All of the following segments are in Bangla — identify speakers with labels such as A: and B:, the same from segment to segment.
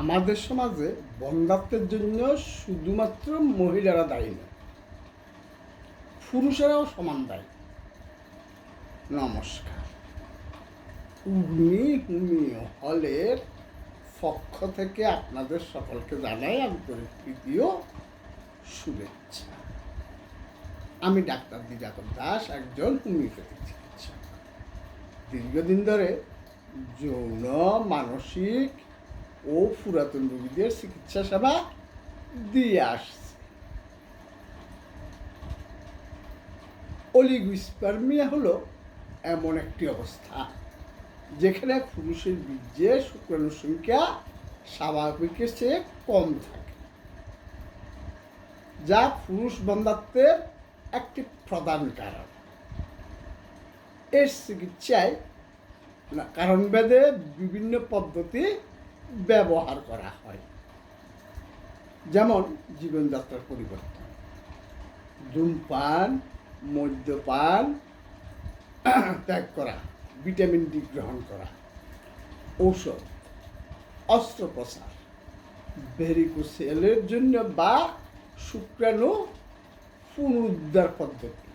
A: আমাদের সমাজে বন্ধাত্বের জন্য শুধুমাত্র মহিলারা দায়ী নয় পুরুষেরাও সমান দায়ী। নমস্কার। উর্মি হুমিও হলের পক্ষ থেকে আপনাদের সকলকে জানাই আন্তরিক প্রীতি ও শুভেচ্ছা। আমি ডাক্তার দিজাকর দাস, একজন হোমিওপ্যাথি চিকিৎসক দীর্ঘদিন ধরে যৌন, মানসিক ও পুরাতন রোগীদের চিকিৎসা সেবা দিয়ে আসছে। অলিগুস্পার্মিয়া হলো এমন একটি অবস্থা, যেখানে পুরুষের বীর্যে শুক্রাণুর সংখ্যা স্বাভাবিকের চেয়ে কম থাকে, যা পুরুষ বন্ধাত্বের একটি প্রধান কারণ। এর চিকিৎসায় না কারণ ভেদে বিভিন্ন পদ্ধতি ব্যবহার করা হয়। যেমন জীবনযাত্রার পরিবর্তন। ধূমপান, মদ্যপান, ত্যাগ করা, ভিটামিন ডি গ্রহণ করা, ঔষধ, অস্ত্রোপচার ভেরিকোসেলের জন্য বা শুক্রাণু পুনরুদ্ধার পদ্ধতি।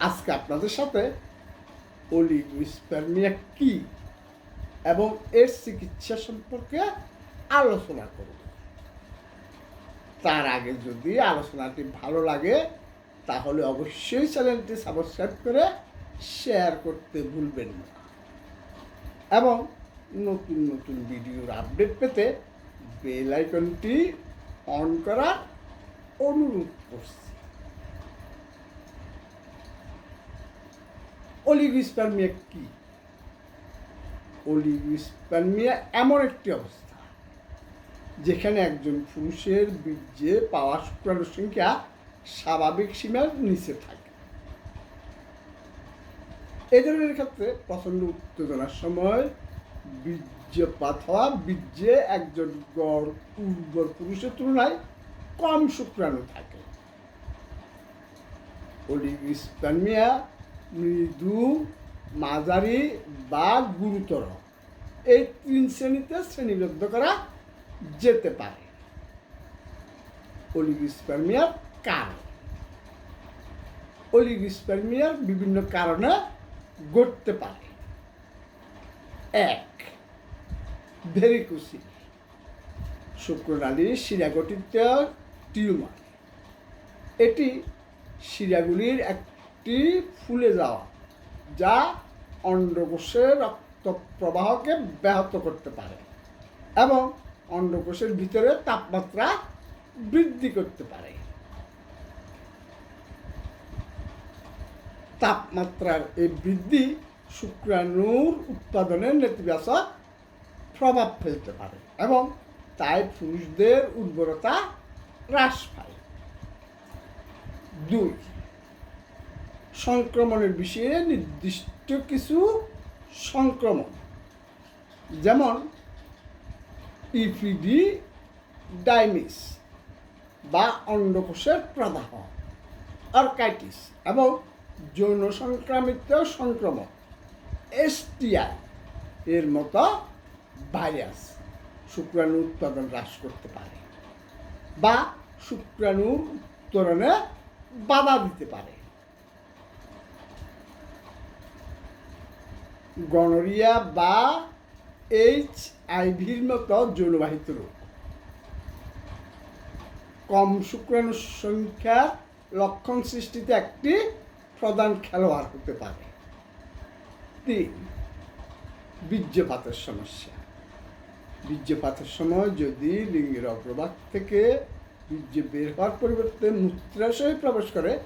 A: আজকে আপনাদের সাথে অলিগোস্পার্মিয়া কি এবং এর চিকিৎসা সম্পর্কে আলোচনা করব। তার আগে যদি আলোচনাটি ভালো লাগে, তাহলে অবশ্যই চ্যানেলটি সাবস্ক্রাইব করে শেয়ার করতে ভুলবেন না। এবং নতুন নতুন ভিডিওর আপডেট পেতে বেল আইকনটি অন করার অনুরোধ করছি। অলিগোস্পার্মিয়া কি? অলিগোস্পার্মিয়া এমন একটি অবস্থা। যেখানে একজন পুরুষের বীর্যে পাওয়া শুক্রাণুর সংখ্যা স্বাভাবিক সীমার নিচে থাকে। এই ধরনের ক্ষেত্রে প্রচণ্ড উত্তেজনার সময় বীর্যপাত হওয়া, বীর্যে একজন গড় উর্বর পুরুষের তুলনায় কম শুক্রাণু থাকে। অলিগোস্পার্মিয়া মৃদু মাঝারি বা গুরুতর। এই তিন শ্রেণীতে শ্রেণীবদ্ধ করা যেতে পারে। অলিগোস্পার্মিয়ার কারণ। অলিগোস্পার্মিয়ার বিভিন্ন কারণে ঘটতে পারে। এক, ভেরিকুসি। শুক্রনালীর শিরাগঠিত টিউমার। এটি শিরাগুলির একটি ফুলে যাওয়া যা অন্ডকোষের রক্ত প্রবাহকে ব্যাহত করতে পারে এবং অন্ডকোষের ভিতরে তাপমাত্রা বৃদ্ধি করতে পারে। তাপমাত্রার এই বৃদ্ধি শুক্রাণুর উৎপাদনের নেতিবাচক প্রভাব ফেলতে পারে এবং তাই পুরুষদের উর্বরতা হ্রাস পায়। দুই সংক্রমণের বিষয়ে নির্দিষ্ট কিছু সংক্রমণ। যেমন ইপিডি, ডাইমিস বা অন্ডকোষের প্রদাহ অর্কাইটিস এবং যৌন সংক্রামিত সংক্রমণ এসটিআই এর মতো ভাইরাস শুক্রাণু উৎপাদন হ্রাস করতে পারে বা শুক্রাণু উত্তরণে বাধা দিতে পারে। গনোরিয়া বা এইচ আইভির মতো যৌনবাহিত রোগ। কম শুক্রাণুর সংখ্যা লক্ষণ সৃষ্টিতে একটি প্রধান খেলোয়াড় হতে পারে। তিন, বীর্যপাতের সমস্যা। বীর্যপাতের সময় যদি লিঙ্গের অগ্রভাগ থেকে বীর্য বের হওয়ার পরিবর্তে মূত্রাশয়ে প্রবেশ করে,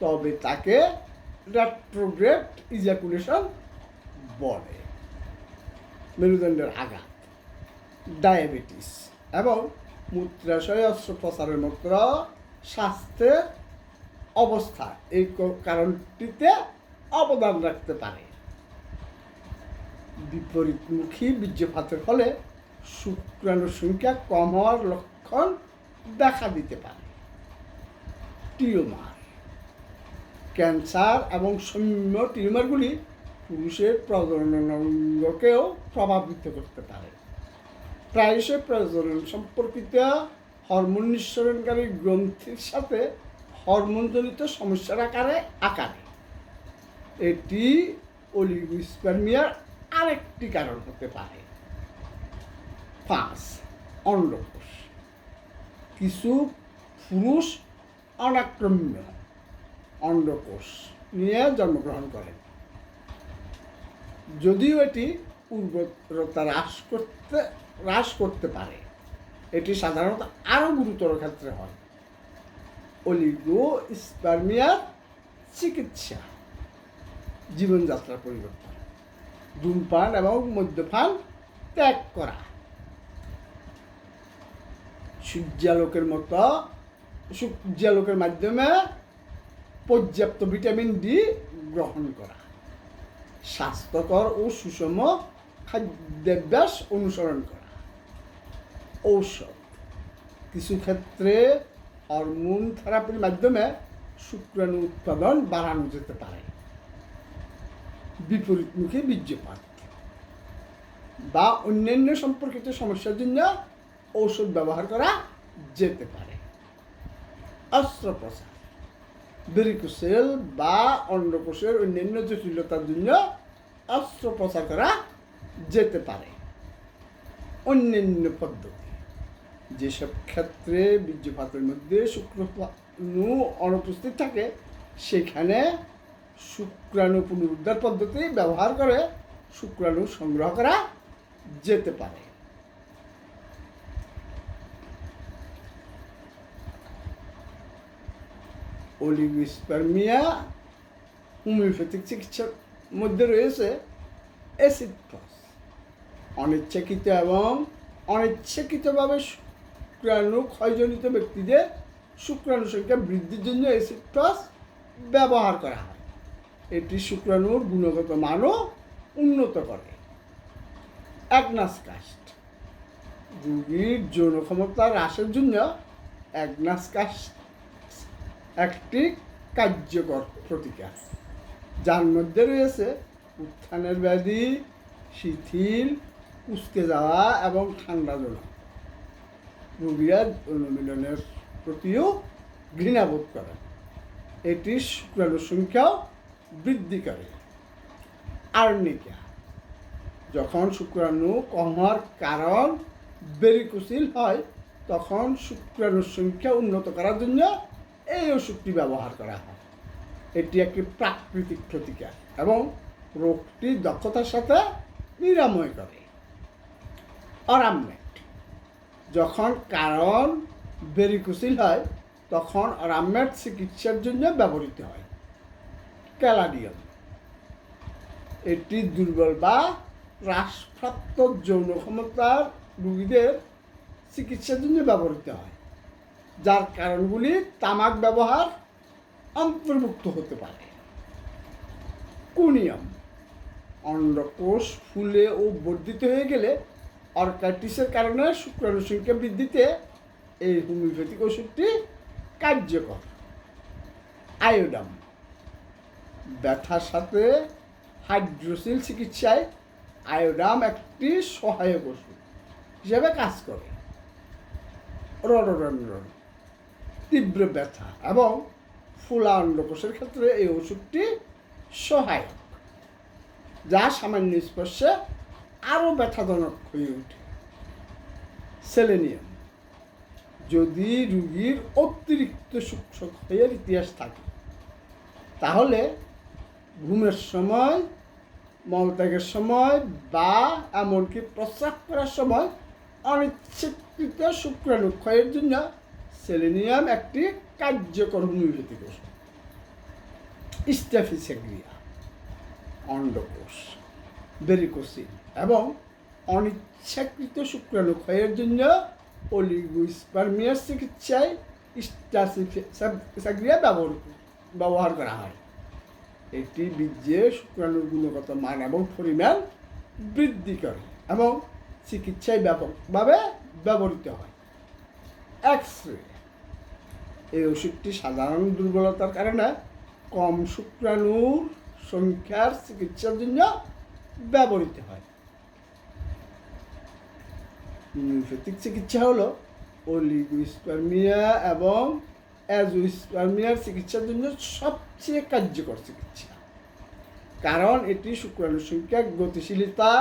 A: তবে তাকে রেট্রোগ্রেড ইজাকুলেশন বলে। মেরুদণ্ডের আঘাত, ডায়াবেটিস এবং মূত্রাশয় অস্ত্রোপচারের মতো স্বাস্থ্যের অবস্থা এই কারণটিতে অবদান রাখতে পারে। বিপরীতমুখী বীর্যপাতের ফলে শুক্রাণুর সংখ্যা কম হওয়ার লক্ষণ দেখা দিতে পারে। টিউমার, ক্যান্সার এবং সৌম্য টিউমারগুলি পুরুষের প্রজনন অঙ্গকেও প্রভাবিত করতে পারে। প্রায়শই প্রজনন সম্পর্কিত হরমোন নিঃসরণকারী গ্রন্থির সাথে হরমোনজনিত সমস্যার আকারে আকারে। এটি অলিগোস্পার্মিয়ার আরেকটি কারণ হতে পারে। পাঁচ, অন্ডকোষ। কিছু পুরুষ অনাক্রম্য। অন্ডকোষ নিয়ে জন্মগ্রহণ করেন। যদিও এটি উর্বরতা হ্রাস করতে হ্রাস করতে পারে। এটি সাধারণত আরও গুরুতর ক্ষেত্রে হয়। অলিগো স্পার্মিয়ার চিকিৎসা, জীবনযাত্রার পরিবর্তন, ধূমপান এবং মদ্যপান ত্যাগ করা। সূর্যালোকের মতো, সূর্যালোকের মাধ্যমে পর্যাপ্ত ভিটামিন ডি গ্রহণ করা। স্বাস্থ্যকর ও সুষম খাদ্যাভ্যাস অনুসরণ করা। ঔষধ। কিছু ক্ষেত্রে হরমোন থেরাপির মাধ্যমে শুক্রাণু উৎপাদন বাড়ানো যেতে পারে। বিপরীতমুখী বীর্যপাত। বা অন্যান্য সম্পর্কিত সমস্যার জন্য ঔষধ ব্যবহার করা যেতে পারে। অস্ত্রোপচার। বেরিকোসেল বা অন্ডকোষের অন্যান্য জটিলতার জন্য অস্ত্রোপচার করা যেতে পারে। অন্যান্য পদ্ধতি, যেসব ক্ষেত্রে বীর্যপাতের মধ্যে শুক্রাণু অনুপস্থিত থাকে, সেখানে শুক্রাণু পুনরুদ্ধার পদ্ধতি ব্যবহার করে শুক্রাণু সংগ্রহ করা যেতে পারে। অলিগোস্পার্মিয়া হোমিওপ্যাথিক চিকিৎসার মধ্যে রয়েছে অ্যাসিড ফস অনিচ্ছাকৃত এবং অনিচ্ছাকৃতভাবে শুক্রাণু ক্ষয়জনিত ব্যক্তিদের শুক্রাণু সংখ্যা বৃদ্ধির জন্য অ্যাসিড ফস ব্যবহার করা হয়। এটি শুক্রাণুর গুণগত মানও উন্নত করে। অ্যাগনাস কাস্ট রোগীর যৌন ক্ষমতা হ্রাসের জন্য অ্যাগনাস কাস্ট একটি কার্যকর প্রতিকার। যার মধ্যে রয়েছে। উত্থানের ব্যাধি, শিথিল, উস্কে যাওয়া এবং ঠান্ডা জন্য রোগীরা অনুমিলনের প্রতিও ঘৃণাবোধ করে। এটি শুক্রাণুর সংখ্যাও বৃদ্ধি করে। আর্নিকা যখন শুক্রাণু কম হওয়ার কারণ বেরিকুসিল হয়, তখন শুক্রাণুর সংখ্যা উন্নত করার জন্য এই ওষুধটি ব্যবহার করা হয়। এটি একটি প্রাকৃতিক প্রতিকার এবং রোগটি দক্ষতার সাথে নিরাময় করে। অরামমেট যখন কারণ বেরিকুসিল হয়, তখন অরামমেট চিকিৎসার জন্য ব্যবহৃত হয়। ক্যালাডিয়াম। এটি দুর্বল বা হ্রাসপ্রাপ্ত যৌন ক্ষমতার রোগীদের চিকিৎসার জন্য ব্যবহৃত হয়, যার কারণগুলি তামাক ব্যবহার অন্তর্ভুক্ত হতে পারে। কুনিয়াম, অন্ডকোষ ফুলে ও বর্ধিত হয়ে গেলে অর্কাইটিসের কারণে শুক্রাণু সংখ্যা বৃদ্ধিতে এই হোমিওপ্যাথিক ওষুধটি কার্যকর। আয়োডাম, ব্যথার সাথে হাইড্রোসিল চিকিৎসায় আয়োডাম একটি সহায়ক ওষুধ হিসেবে কাজ করে। রডোডন্ড্রন, তীব্র ব্যথা এবং ফোলা অন্ডকোষের ক্ষেত্রে এই ওষুধটি সহায়ক। যা সামান্য স্পর্শে আরও ব্যথাজনক হয়ে ওঠে। সেলেনিয়াম। যদি রুগীর অতিরিক্ত সূক্ষ্ম ইতিহাস থাকে, তাহলে ঘুমের সময়, মলত্যাগের সময় বা এমনকি প্রস্রাব করার সময় অনিচ্ছাকৃত শুক্রাণু ক্ষয়ের জন্য সেলেনিয়াম একটি কার্যকর হোমিওপ্যাথিক ওষুধ। স্ট্যাফিসেগ্রিয়া অন্ডকোষ, বেরিকোসিন এবং অনিচ্ছাকৃত শুক্রাণু ক্ষয়ের জন্য অলিগোস্পার্মিয়ার চিকিৎসায় স্ট্যাফিসেগ্রিয়া ব্যবহার ব্যবহার করা হয়। এটি বীর্যে শুক্রাণুর গুণগত মান এবং পরিমাণ বৃদ্ধি করে এবং চিকিৎসায় ব্যাপকভাবে ব্যবহৃত হয়। এক্স রে এই ওষুধটি সাধারণ দুর্বলতার কারণে কম শুক্রাণুর সংখ্যার চিকিৎসার জন্য ব্যবহৃত হয়। হোমিওপ্যাথিক চিকিৎসা হলো অলিগোস্পার্মিয়া এবং অ্যাজোস্পার্মিয়ার চিকিৎসার জন্য সবচেয়ে কার্যকর চিকিৎসা। কারণ এটি শুক্রাণুর সংখ্যা, গতিশীলতা,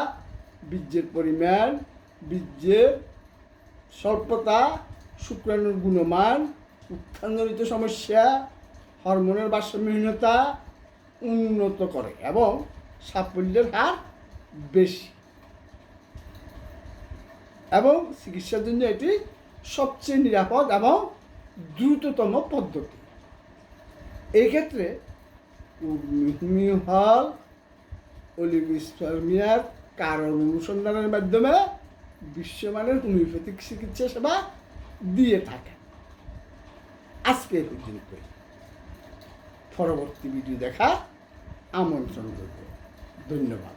A: বীর্যের পরিমাণ, বীর্যের স্বল্পতা, শুক্রাণুর গুণমান উত্থানজনিত সমস্যা, হরমোনের ভারসাম্যহীনতা উন্নত করে এবং সাফল্যের হার বেশি। এবং চিকিৎসার জন্য এটি সবচেয়ে নিরাপদ এবং দ্রুততম পদ্ধতি। এই ক্ষেত্রে হল অলিগোস্পার্মিয়ার কারণ অনুসন্ধানের মাধ্যমে বিশ্বমানের হোমিওপ্যাথিক চিকিৎসা সেবা দিয়ে থাকে। আজকে পর্যন্ত পরবর্তী ভিডিও দেখা আমন্ত্রণ করব ধন্যবাদ।